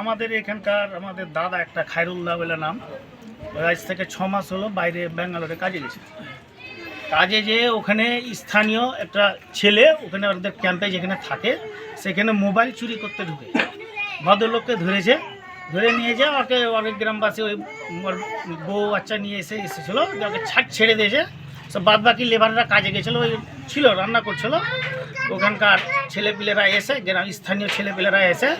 আমাদের এখানকার আমাদের দাদা একটা খায়রুল্লাহ বলে নাম। আজ থেকে ছ মাস হলো বাইরে ব্যাঙ্গালোরে কাজে গেছে। কাজে যেয়ে ওখানে স্থানীয় একটা ছেলে, ওখানে ওদের ক্যাম্পে যেখানে থাকে, সেখানে মোবাইল চুরি করতে ঢুকে। ভদ্রলোককে ধরেছে। ধরে নিয়ে যায় ওকে অনেক গ্রামবাসী ওই বউ বাচ্চা নিয়ে এসে এসেছিল ওকে ছাট ছেড়ে দিয়েছে। বাদ বাকি লেবাররা কাজে গেছিল ওই ছিল রান্না করছিল। ওখানকার ছেলেপিলেরা এসে গ্রাম স্থানীয় ছেলেপিলেরা এসে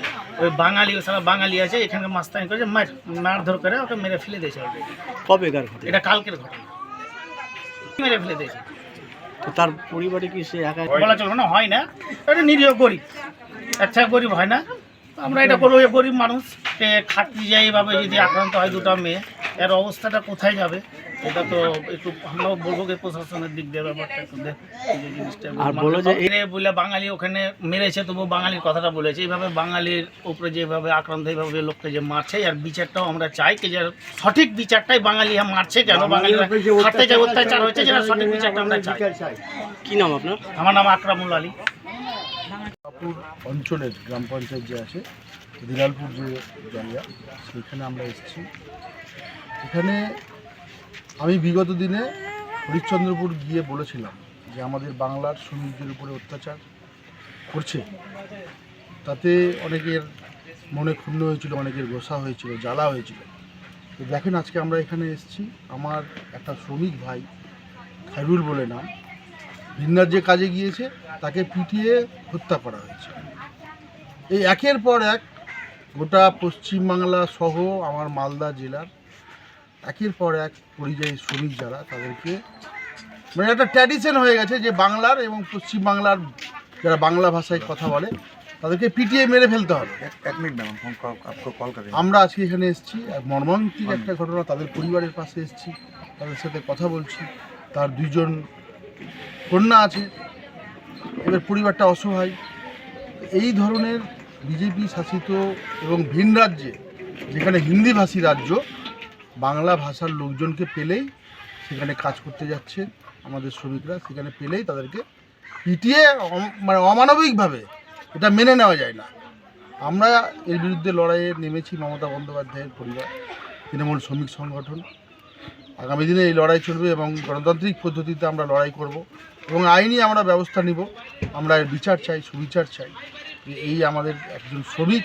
ওই বাঙালি সারা বাঙালি আছে এখানকার মাস্তানি করেছে মার মারধর করে ওকে মেরে ফেলে দিয়েছে কবেকার এটা কালকের ঘটনা। মেরে ফেলে দিয়েছে। তো তার পরিবারে কি সে একা? বলা চলবে না হয় না। এটা নিরীহ গরিব। আচ্ছা গরিব হয় না। আমরা এটা করব গরিব মানুষ। এ খাটতে যায় এইভাবে যদি আক্রান্ত হয় দুটো মেয়ে এর অবস্থাটা কোথায় যাবে? এটা তো একটু আমরাও বলব যে প্রশাসনের দিক দিয়ে ব্যাপারটা একটু আর বলো যে বলে বাঙালি ওখানে মেরেছে তবু বাঙালির কথাটা বলেছে। এইভাবে বাঙালির উপরে যেভাবে আক্রান্ত এইভাবে লোককে যে মারছে আর বিচারটাও আমরা চাই কি যে সঠিক বিচারটাই বাঙালি মারছে কেন? বাঙালি হাতে যে অত্যাচার হয়েছে যেটা সঠিক বিচারটা আমরা চাই। কি নাম আপনার? আমার নাম আকরামুল আলী। অঞ্চলের গ্রাম পঞ্চায়েত যে আছে দিনালপুর যে জায়গা সেখানে আমরা এসেছি। এখানে আমি বিগত দিনে হরিশ্চন্দ্রপুর গিয়ে বলেছিলাম যে আমাদের বাংলার শ্রমিকদের উপরে অত্যাচার করছে। তাতে অনেকের মনে ক্ষুণ্ণ হয়েছিল, অনেকের গোসা হয়েছিল, জ্বালা হয়েছিল। তো দেখেন আজকে আমরা এখানে এসেছি। আমার একটা শ্রমিক ভাই খাইরুল বলে নাম ভিন যে কাজে গিয়েছে, তাকে পিটিয়ে হত্যা করা হয়েছে। এই একের পর এক গোটা পশ্চিমবাংলা সহ আমার মালদা জেলার একের পর এক পরিযায়ী শ্রমিক যারা তাদেরকে মানে একটা ট্র্যাডিশন হয়ে গেছে যে বাংলার এবং পশ্চিমবাংলার যারা বাংলা ভাষায় কথা বলে তাদেরকে পিটিয়ে মেরে ফেলতে হবে। এক মিনিট আমরা আজকে এখানে এসেছি মর্মান্তিক একটা ঘটনা তাদের পরিবারের পাশে এসেছি তাদের সাথে কথা বলছি তার দুজন কন্যা আছে এবার পরিবারটা অসহায়। এই ধরনের বিজেপি শাসিত এবং ভিন রাজ্যে যেখানে হিন্দিভাষী রাজ্য বাংলা ভাষার লোকজনকে পেলেই সেখানে কাজ করতে যাচ্ছে আমাদের শ্রমিকরা। সেখানে পেলেই তাদেরকে পিটিয়ে মানে অমানবিকভাবে এটা মেনে নেওয়া যায় না। আমরা এর বিরুদ্ধে লড়াইয়ে নেমেছি মমতা বন্দ্যোপাধ্যায়ের পরিবার, তৃণমূল শ্রমিক সংগঠন। আগামী দিনে এই লড়াই চলবে এবং গণতান্ত্রিক পদ্ধতিতে আমরা লড়াই করব এবং আইনি আমরা ব্যবস্থা নিব। আমরা এর বিচার চাই, সুবিচার চাই। যে এই আমাদের একজন শ্রমিক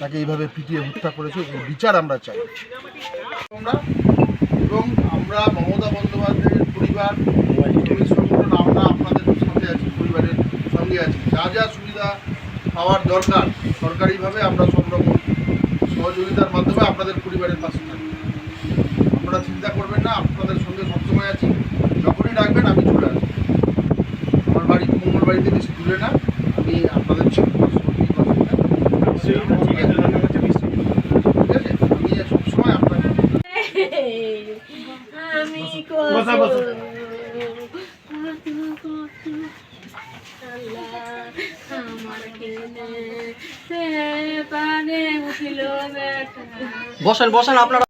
তাকে এইভাবে পিটিয়ে হত্যা করেছে, এর বিচার আমরা চাই। এবং আমরা মমতা বন্দ্যোপাধ্যায়ের পরিবার সংগঠন আমরা আপনাদের সাথে আছি, পরিবারের সঙ্গে আছি। যা যা সুবিধা পাওয়ার দরকার, সরকারিভাবে আমরা সব রকম সহযোগিতার মাধ্যমে আপনাদের পরিবারের পাশে থাকব। আপনারা চিন্তা করবেন না, আপনাদের সঙ্গে সবসময় আছি। যখনই ডাকবেন আমি চলে আসব। আমার বাড়ি মঙ্গল বাড়িতে বেশি দূরে না। আপনাদের বসেন বসেন আপনারা